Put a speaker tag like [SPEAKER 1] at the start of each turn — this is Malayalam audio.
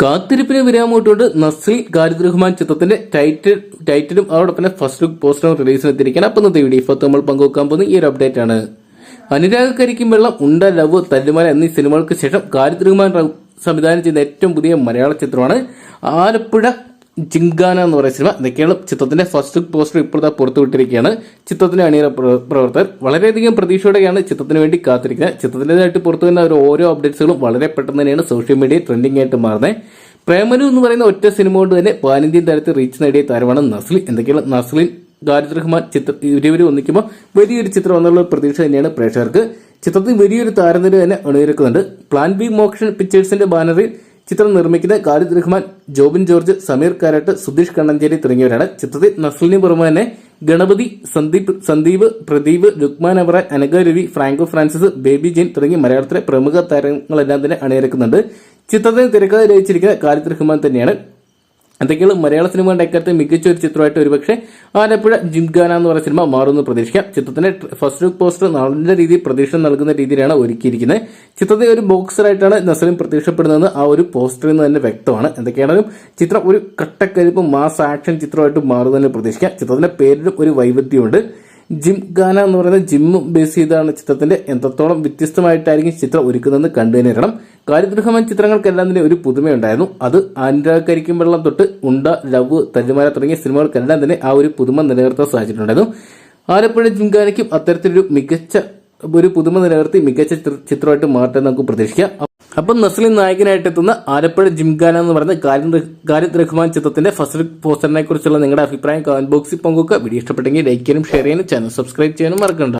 [SPEAKER 1] കാത്തിരിപ്പിന് വിരാമോട്ടുകൊണ്ട് നസ്രിൽ ഖാലിദ് റഹ്മാൻ ചിത്രത്തിന്റെ ടൈറ്റിൽ ടൈറ്റിലും അതോടൊപ്പം ഫസ്റ്റ് ലുക്ക് പോസ്റ്ററും റിലീസിന് എത്തിയിരിക്കാൻ അപ്പം ഇന്നത്തെ വീഡിയോ ഇപ്പോൾ നമ്മൾ പങ്കുവെക്കാൻ പോകുന്ന ഈ ഒരു അപ്ഡേറ്റ് ആണ്. അനുരാഗ് കരിക്കും വെള്ളം ഉണ്ട ലവ് തല്ലുമല എന്നീ സിനിമകൾക്ക് ശേഷം ഖാലിദ് റഹ്മാൻ സംവിധാനം ചെയ്യുന്ന ഏറ്റവും പുതിയ മലയാള ചിത്രമാണ് ആലപ്പുഴ ജിങ്കാന എന്ന് പറയുന്ന സിനിമ. ഇതൊക്കെയാണ് ചിത്രത്തിന്റെ ഫസ്റ്റ് പോസ്റ്റർ ഇപ്പോൾ ദാ പുറത്തുവിട്ടിരിക്കുകയാണ് ചിത്രത്തിന്റെ അണിയറ പ്ര- പ്രവർത്തകർ വളരെയധികം പ്രതീക്ഷയോടെയാണ് ചിത്രത്തിന് വേണ്ടി കാത്തിരിക്കുന്നത്. ചിത്രത്തിന്റെതായിട്ട് പുറത്തു വരുന്ന ഓരോ അപ്ഡേറ്റ്സുകളും വളരെ പെട്ടെന്ന് തന്നെയാണ് സോഷ്യൽ മീഡിയ ട്രെൻഡിംഗ് ആയിട്ട് മാറുന്നത്. പ്രേമനു എന്ന് പറയുന്ന ഒറ്റ സിനിമ കൊണ്ട് തന്നെ പാനിന്ത്യൻ തരത്തിൽ റീച്ച് നേടിയ താരമാണ് നസ്ലിൻ. എന്തൊക്കെയാണ് നസ്ലിൻ? ഖാലിദ് റഹ്മാൻ ചിത്ര ഇരുവരും ഒന്നിക്കുമ്പോൾ വലിയൊരു ചിത്രം എന്നുള്ള പ്രതീക്ഷ തന്നെയാണ് പ്രേക്ഷകർക്ക്. ചിത്രത്തിൽ വലിയൊരു താരനിര തന്നെ അണിനിരക്കുന്നുണ്ട്. പ്ലാൻ ബി മോക്ഷൻ പിക്ചേഴ്സിന്റെ ബാനറിൽ ചിത്രം നിർമ്മിക്കുന്ന ഖാലിദ് റഹ്മാൻ ജോബിൻ ജോർജ് സമീർ കാരാട്ട് സുധീഷ് കണ്ണഞ്ചേരി തുടങ്ങിയവരാണ് ചിത്രത്തിൽ നസ്ലിന് പുറമെ തന്നെ. ഗണപതി സന്ദീപ് സന്ദീപ് പ്രദീപ് രുക്മാൻ അവറാൻ അനഗ രവി ഫ്രാങ്കോ ഫ്രാൻസിസ് ബേബി ജെയിൻ തുടങ്ങിയ മലയാളത്തിലെ പ്രമുഖ താരങ്ങളെല്ലാം തന്നെ അണിനിരക്കുന്നുണ്ട്. ചിത്രത്തിന് തിരക്കഥ രചിച്ചിരിക്കുന്ന ഖാലിദ് റഹ്മാൻ തന്നെയാണ് എന്തൊക്കെയാണ് മലയാള സിനിമകളുടെ ഇക്കാലത്ത് മികച്ച ഒരു ചിത്രമായിട്ട് ഒരുപക്ഷെ ആലപ്പുഴ ജിംഗാന എന്ന് പറയുന്ന സിനിമ മാറുമെന്ന് പ്രതീക്ഷിക്കാം. ചിത്രത്തിന്റെ ഫസ്റ്റ് ലുക്ക് പോസ്റ്റർ നല്ല രീതിയിൽ പ്രതീക്ഷ നൽകുന്ന രീതിയിലാണ് ഒരുക്കിയിരിക്കുന്നത്. ചിത്രത്തെ ഒരു ബോക്സറായിട്ടാണ് നസലിം പ്രത്യക്ഷപ്പെടുന്നതെന്ന് ആ ഒരു പോസ്റ്ററിൽ നിന്ന് തന്നെ വ്യക്തമാണ്. എന്തൊക്കെയാണെങ്കിലും ചിത്രം ഒരു കട്ടക്കരിപ്പ് മാസ് ആക്ഷൻ ചിത്രമായിട്ട് മാറുന്നതിന് പ്രതീക്ഷിക്കാം. ചിത്രത്തിന്റെ പേരിലും ഒരു വൈവിധ്യമുണ്ട്. ജിം ഗാന എന്ന് പറയുന്ന ജിമ്മും ബേസ് ചെയ്താണ് ചിത്രത്തിന്റെ. എത്രത്തോളം വ്യത്യസ്തമായിട്ടായിരിക്കും ചിത്രം ഒരുക്കുന്നതെന്ന് കണ്ടു കാര്യഗ്രഹമൻ ചിത്രങ്ങൾക്കെല്ലാം തന്നെ ഒരു പുതുമയുണ്ടായിരുന്നു. അത് ആൻഡ്രാക്കരിക്കും വെള്ളം തൊട്ട് ഉണ്ട ലവ് തല്ലുമാല തുടങ്ങിയ സിനിമകൾക്കെല്ലാം തന്നെ ആ ഒരു പുതുമ നിലനിർത്താൻ സാധിച്ചിട്ടുണ്ടായിരുന്നു. ആലപ്പുഴ ജിംഖാനയ്ക്കും അത്തരത്തിലൊരു മികച്ച ഒരു പുതുമ നിലനിർത്തി മികച്ച ചിത്രമായിട്ട് മാറ്റാൻ നമുക്ക് പ്രതീക്ഷിക്കാം. അപ്പം നസ്ലിൻ നായകനായിട്ട് എത്തുന്ന ആലപ്പുഴ ജിംഗാന എന്ന് പറയുന്ന ഖാലിദ് റഹ്മാൻ ചിത്രത്തിന്റെ ഫസ്റ്റ് പോസ്റ്ററിനെ കുറിച്ചുള്ള നിങ്ങളുടെ അഭിപ്രായം കമന്റ് ബോക്സിൽ പങ്കുവെക്കുക. വീഡിയോ ഇഷ്ടപ്പെട്ടെങ്കിൽ ലൈക്ക് ചെയ്യാനും ഷെയർ ചെയ്യാനും ചാനൽ സബ്സ്ക്രൈബ് ചെയ്യാനും മറക്കണ്ട.